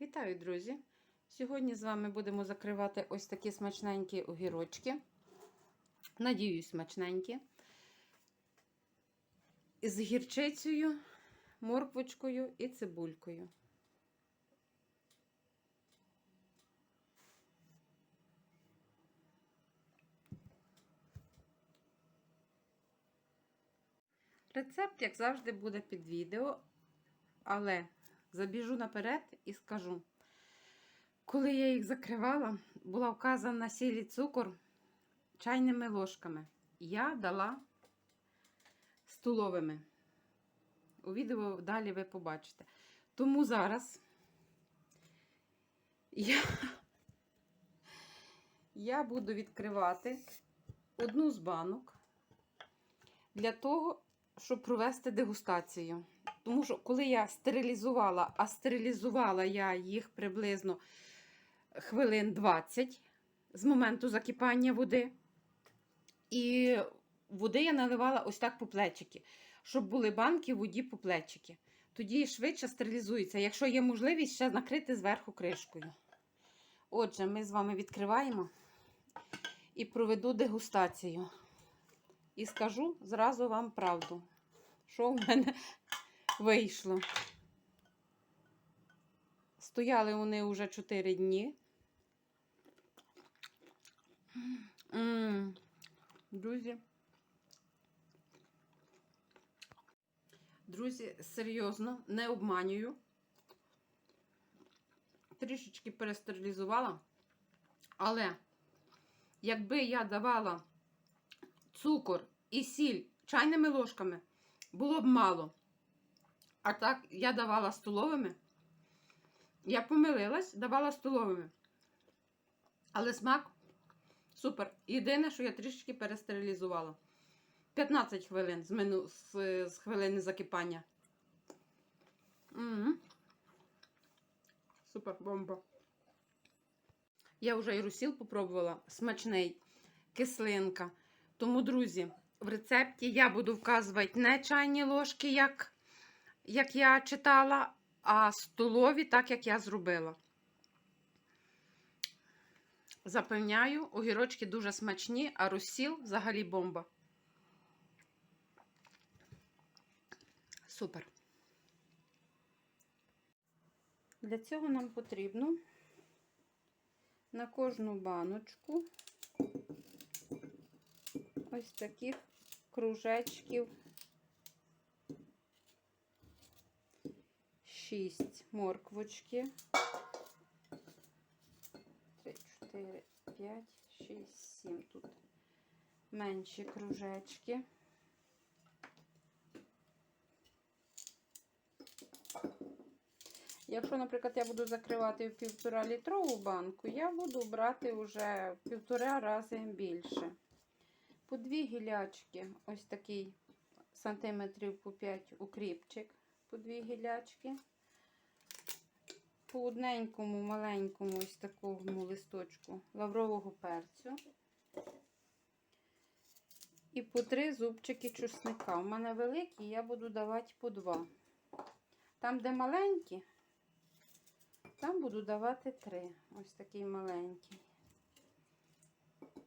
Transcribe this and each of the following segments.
Вітаю, друзі! Сьогодні з вами будемо закривати ось такі смачненькі огірочки. Надіюсь, смачненькі. З гірчицею, морквочкою і цибулькою. Рецепт, як завжди, буде під відео, але забіжу наперед і скажу. Коли я їх закривала, була вказана сіль цукор чайними ложками. Я дала столовими. У відео далі ви побачите. Тому зараз я, я буду відкривати одну з банок для того, щоб провести дегустацію. Тому що, коли я стерилізувала, а стерилізувала я їх приблизно хвилин 20 з моменту закипання води. І води я наливала ось так по плечики, щоб були банки в воді по плечики. Тоді швидше стерилізується, якщо є можливість ще накрити зверху кришкою. Отже, ми з вами відкриваємо і проведу дегустацію. І скажу зразу вам правду, що в мене вийшло. Стояли вони вже 4 дні. М, Друзі. Друзі, серйозно, не обманюю. Трішечки перестерилізувала. Але якби я давала цукор і сіль чайними ложками, було б мало. А так я давала столовими. Я помилилась, давала столовими. Але смак супер. Єдине, що я трішки перестерилізувала. 15 хвилин з, мину, з, з хвилини закипання. -м. Супер бомба. Я вже і русіл попробувала. Смачний, кислинка. Тому, друзі, в рецепті я буду вказувати не чайні ложки, як, як я читала, а столові, так як я зробила. Запевняю, огірочки дуже смачні, а розсіл взагалі бомба. Супер. Для цього нам потрібно на кожну баночку ось таких кружечків 6 морквочки. 3, 4, 5, 6, 7. Тут менші кружечки. Якщо, наприклад, я буду закривати в півтора літрову банку, я буду брати вже в півтора рази більше. По дві гілячки, ось такий сантиметрів по 5 укріпчик, по дві гілячки. По одненькому, маленькому ось такому листочку лаврового перцю. І по три зубчики чесника. У мене великі, я буду давати по два. Там, де маленькі, там буду давати три. Ось такий маленький.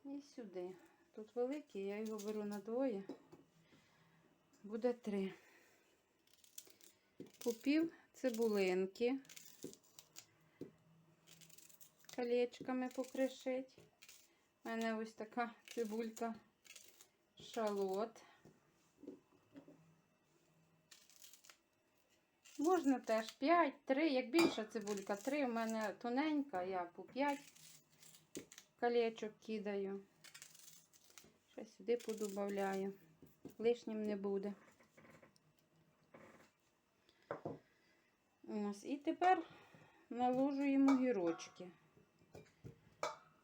І сюди. Тут великий, я його беру на двоє. Буде три. Попів цибулинки. Колечками покришить. У мене ось така цибулька шалот. Можна теж 5, 3, як більша цибулька, 3 у мене тоненька, я по 5 колечок кидаю. Ще сюди подобавляю. Лишнім не буде. Ось, і тепер наложуємо гірочки.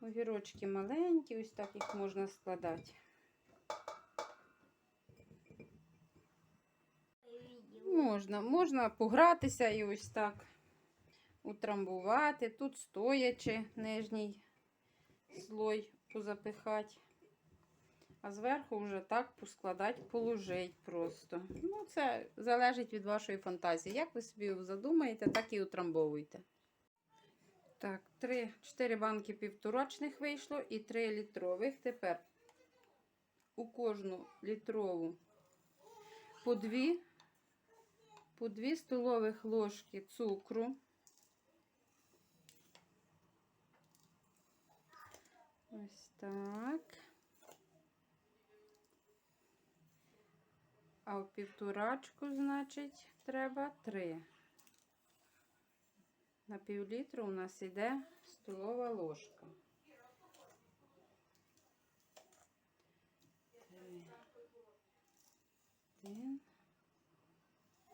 Огірочки маленькі, ось так їх можна складати. Можна, можна погратися і ось так утрамбувати. Тут стоячи нижній слой позапихати. А зверху вже так поскладати, положить просто. Ну, це залежить від вашої фантазії. Як ви собі задумаєте, так і утрамбовуйте. Так, 3, 4 банки півторочних вийшло і 3 літрових. Тепер у кожну літрову по 2, по 2 столових ложки цукру. Ось так. А в півторачку, значить, треба 3. На пів літру у нас йде столова ложка. Один,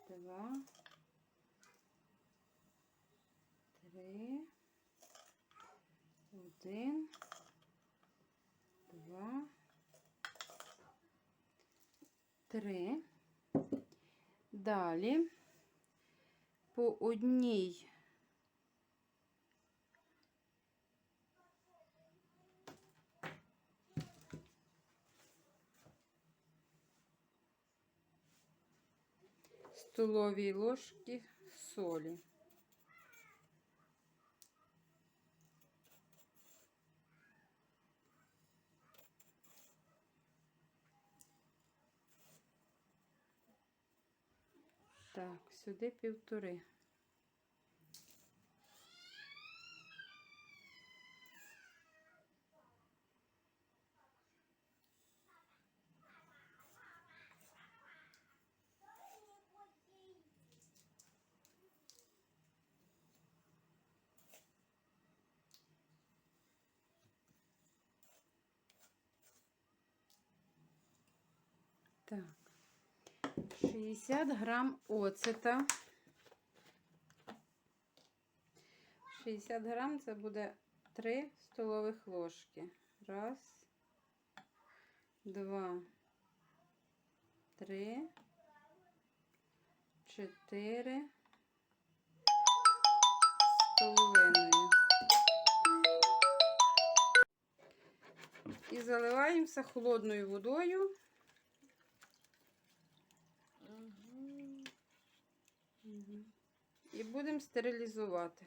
два, три, один, два, три. Далі по одній столовій ложки солі. Так, сюди півтори. Так. 60 грам оцета. 60 грам це буде 3 столових ложки. Раз, два, три, чотири з половиною. І заливаємося холодною водою. І будемо стерилізувати.